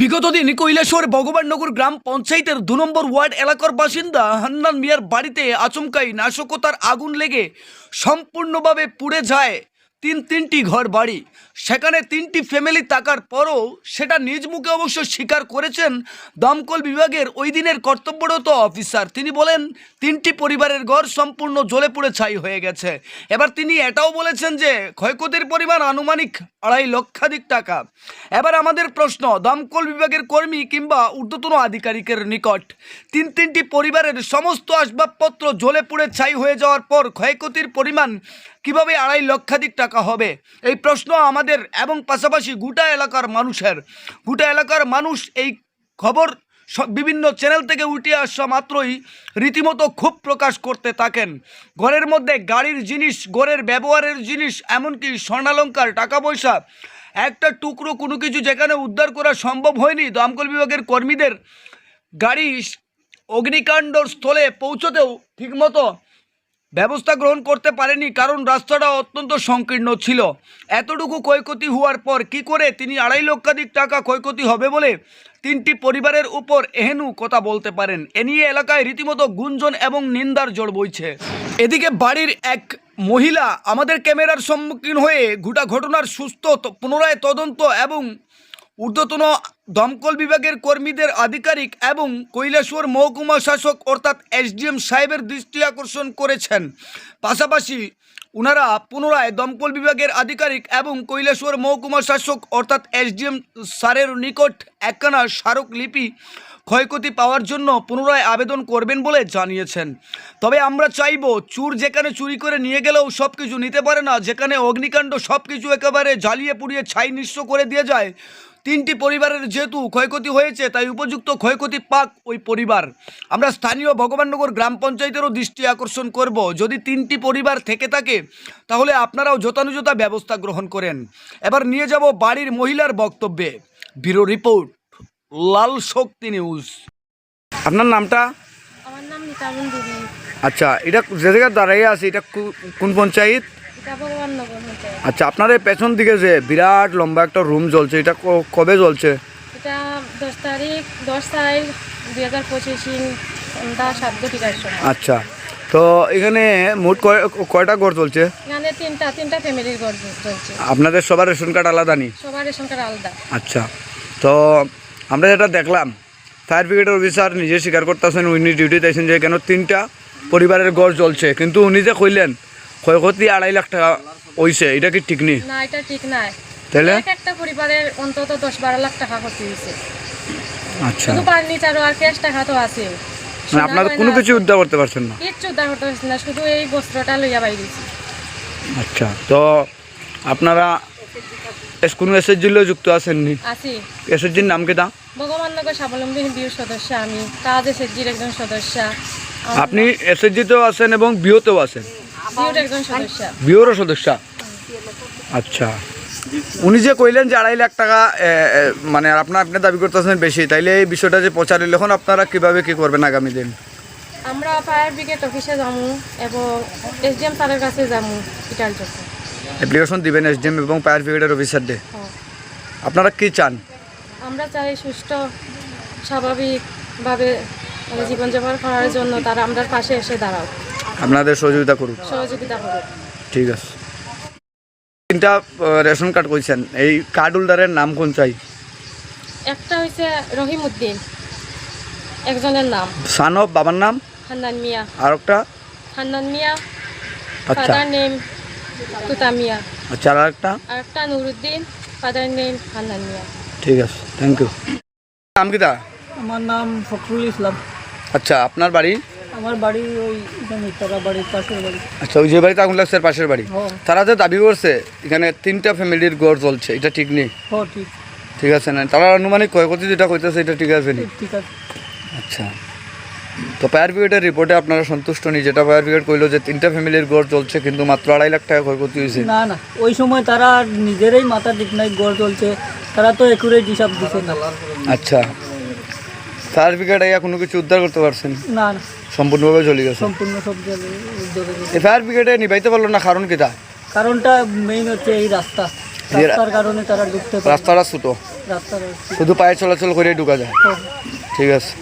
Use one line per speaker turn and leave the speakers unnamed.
বিগত দিন কৈলাসর ভগবাননগর গ্রাম পঞ্চায়েতের দু নম্বর ওয়ার্ড এলাকার বাসিন্দা হান্নান মিয়ার বাড়িতে আচমকাই নাশকতার আগুন লেগে সম্পূর্ণভাবে পুড়ে যায়। তিন তিনটি ঘর বাড়ি। সেখানে তিনটি ফ্যামিলি থাকার পরও সেটা নিজ মুখে অবশ্য স্বীকার করেছেন দমকল বিভাগের ওই দিনের কর্তব্যরত অফিসার তিনি বলেন, তিনটি পরিবারের ঘর সম্পূর্ণ জ্বলে পুড়ে ছাই হয়ে গেছে। এবার তিনি এটাও বলেছেন যে, ক্ষয়ক্ষতির পরিমাণ আনুমানিক আড়াই লক্ষাধিক টাকা। এবার আমাদের প্রশ্ন, দমকল বিভাগের কর্মী কিংবা ঊর্ধ্বতন আধিকারিকের নিকট তিন তিনটি পরিবারের সমস্ত আসবাবপত্র জ্বলে পুড়ে ছাই হয়ে যাওয়ার পর ক্ষয়ক্ষতির পরিমাণ কীভাবে আড়াই লক্ষাধিক টাকা হবে? এই প্রশ্ন আমাদের এবং পাশাপাশি গোটা এলাকার মানুষের। গোটা এলাকার মানুষ এই খবর বিভিন্ন চ্যানেল থেকে উঠে আসা মাত্রই রীতিমতো ক্ষোভ প্রকাশ করতে থাকেন। ঘরের মধ্যে গাড়ির জিনিস, ঘরের ব্যবহারের জিনিস, এমনকি স্বর্ণালঙ্কার টাকা পয়সা একটা টুকরো কোনো কিছু যেখানে উদ্ধার করা সম্ভব হয়নি দমকল বিভাগের কর্মীদের গাড়ি অগ্নিকাণ্ড স্থলে পৌঁছতেও ঠিকমতো ব্যবস্থা গ্রহণ করতে পারেনি কারণ রাস্তাটা অত্যন্ত সংকীর্ণ ছিল। এতটুকু ক্ষয়ক্ষতি হওয়ার পর কি করে তিনি আড়াই লক্ষাধিক টাকা ক্ষয়ক্ষতি হবে বলে তিনটি পরিবারের উপর এহেনু কথা বলতে পারেন। এ নিয়ে এলাকায় রীতিমতো গুঞ্জন এবং নিন্দার জোর বইছে। এদিকে বাড়ির এক মহিলা আমাদের ক্যামেরার সম্মুখীন হয়ে গোটা ঘটনার সুস্থ পুনরায় তদন্ত এবং ঊর্ধ্বতন দমকল বিভাগের কর্মীদের আধিকারিক এবং কৈলাসর মহকুমা শাসক অর্থাৎ এসডিএম সাহেবের দৃষ্টি আকর্ষণ করেছেন। পাশাপাশি ওনারা পুনরায় দমকল বিভাগের আধিকারিক এবং কৈলাসর মহকুমা শাসক অর্থাৎ এসডিএম স্যারের নিকট একখানা স্মারকলিপি ক্ষয়ক্ষতি পাওয়ার জন্য পুনরায় আবেদন করবেন বলে জানিয়েছেন। তবে আমরা চাইব, চুর যেখানে চুরি করে নিয়ে গেলেও সব কিছু নিতে পারে না, যেখানে অগ্নিকাণ্ড সব কিছু একেবারে জ্বালিয়ে পুড়িয়ে ছাই নিঃস্ব করে দিয়ে যায়। তিনটি পরিবারের যেহেতু ক্ষয়ক্ষতি হয়েছে তাই উপযুক্ত ক্ষয়ক্ষতি পাক ওই পরিবার। আমরা স্থানীয় ভগবাননগর গ্রাম পঞ্চায়েতেরও দৃষ্টি আকর্ষণ করব। যদি তিনটি পরিবার থেকে থাকে তাহলে আপনারাও যথানুযথা ব্যবস্থা গ্রহণ করেন। এবার নিয়ে যাব বাড়ির মহিলার বক্তব্যে। Bureau report Lal Shakti news. আপনার নামটা?
আমার নাম নিতামন দেবী।
আচ্ছা এটা যে জায়গায় দাঁড়িয়ে আছে এটা কোন পঞ্চায়েত? আচ্ছা আপনার এই পেছন দিকে যে বিরাট লম্বা একটা রুম জ্বলছে এটা কবে জ্বলছে?
দশ তারিখ দশ দুই হাজার পঁচিশ সন্ধ্যা সাত ঘটিকার সময়
আচ্ছা তো এখানে মোট কয়- কয়টা ঘর চলছে?
এখানে তিনটা তিনটা ফ্যামিলির ঘর চলছে।
আপনাদের সবার রেশন কার্ড আলাদা নি?
সবার রেশন কার্ড আলাদা।
আচ্ছা তো আমরা যেটা দেখলাম ফায়ার ব্রিগেডের অফিসার নিজে স্বীকার করতেছেন উনি ডিউটি আছেন যে কেন তিনটা পরিবারের ঘর জ্বলছে। কিন্তু উনি যে কইলেন ক্ষয়ক্ষতি আড়াই লাখ টাকা হইছে এটা কি ঠিক নেই
না এটা ঠিক নাই।
তাহলে?
একটা পরিবারের অন্তত দশ বারো লাখ টাকা ক্ষতি হয়েছে।
আচ্ছা।
শুধু ফার্নিচার আর ক্যাশ টাকা তো আছে।
মানে আপনারা কোনো কিছু উদ্ধার করতে পারছেন না?
কিচ্ছু উদ্ধার করতে পারছি না শুধু এই বস্ত্রটা লইয়া বাই দিয়েছি
আচ্ছা তো আপনারা কোনো এসএসজিলেও যুক্ত আছেন নি?
আছি।
এসএসজির নাম কেটা
ভগবান নগর স্বাবলম্বী বিউর সদস্য আমি কাজ এসএসজির একজন সদস্য।
আপনি এসএসজিতেও আছেন এবং বিওতেও আছেন?
বিউর একজন সদস্য।
বিওরও সদস্য? আচ্ছা। উনি যে কইলেন যে আড়াই লাখ টাকা মানে আপনার আপনি দাবি করতেছেন বেশি তাইলে এই বিষয়টা যে প্রচার হইলে এখন আপনারা কীভাবে কি করবেন আগামী দিন?
আমরা ফায়ার ব্রিগেড অফিসে যাব এবং এসডিএম স্যারের কাছে যাব এটার জন্য।
অ্যাপ্লিকেশন দিবেন এসডিএম এবং ফায়ার ব্রিগেডের অফিসারদের। আপনারা কি চান?
আমরা চাই সুস্থ স্বাভাবিকভাবে মানে জীবনযাপন করার জন্য তারা আমরা পাশে এসে দাঁড়াও।
আপনাদের সহযোগিতা করুক।
সহযোগিতা করো
ঠিক আছে। তিনটা রেশন কার্ড কইছেন। এই কার্ড হোল্ডারের নাম কোন চাই?
একটা হয়েছে রহিম উদ্দিন একজনের নাম।
সানব বাবার নাম?
হান্নান মিয়া।
আর একটা?
হান্নান মিয়া।
আচ্ছা।
Father name Tuta Mia.
আচ্ছা আর একটা?
আর একটা নুরুদ্দিন ফাদার নেম হান্নান মিয়া।
ঠিক আছে থ্যাংক ইউ নাম কিটা
আমার নাম ফখরুল ইসলাম।
আচ্ছা আপনার বাড়ি?
আমার বাড়ি ওই এখানে তারা বাড়ির পাশের বাড়ি।
আচ্ছা ওই যে বাড়িতে আগুন লাগছে পাশের বাড়ি? তারা যে দাবি করছে এখানে তিনটা ফ্যামিলির গড় চলছে এটা ঠিক নেই?
ঠিক।
ঠিক আছে না তারা আনুমানিক ক্ষয়ক্ষতি যেটা কইতেছে এটা ঠিক আছে নি?
ঠিক আছে।
আচ্ছা। তো ফায়ার ব্রিগেডের রিপোর্টে আপনারা সন্তুষ্ট নি যেটা ফায়ার ব্রিগেড কইলো যে তিনটা ফ্যামিলির গড় চলছে কিন্তু মাত্র আড়াই লাখ টাকা ক্ষয়ক্ষতি হয়েছে।
না না ওই সময় তারা নিজেরাই মাথা ঠিক নাই গড় চলছে তারা তো একুরেট হিসাব দিছে না।
আচ্ছা। ফায়ার ব্রিগেড আইয়া কোনো কিছু উদ্ধার করতে পারছেন
না না।
সম্পূর্ণভাবে চলে গেছে।
সম্পূর্ণ সব
ফায়ার ব্রিগেডে নিভাইতে পারল না কারণ কিটা
কারণটা মেইন হচ্ছে এই রাস্তা। রাস্তার কারণে তারা ঢুকতে
রাস্তাটা ছোটো।
রাস্তাটা
শুধু পায়ে চলাচল করে ঢুকা যায়। ঠিক আছে।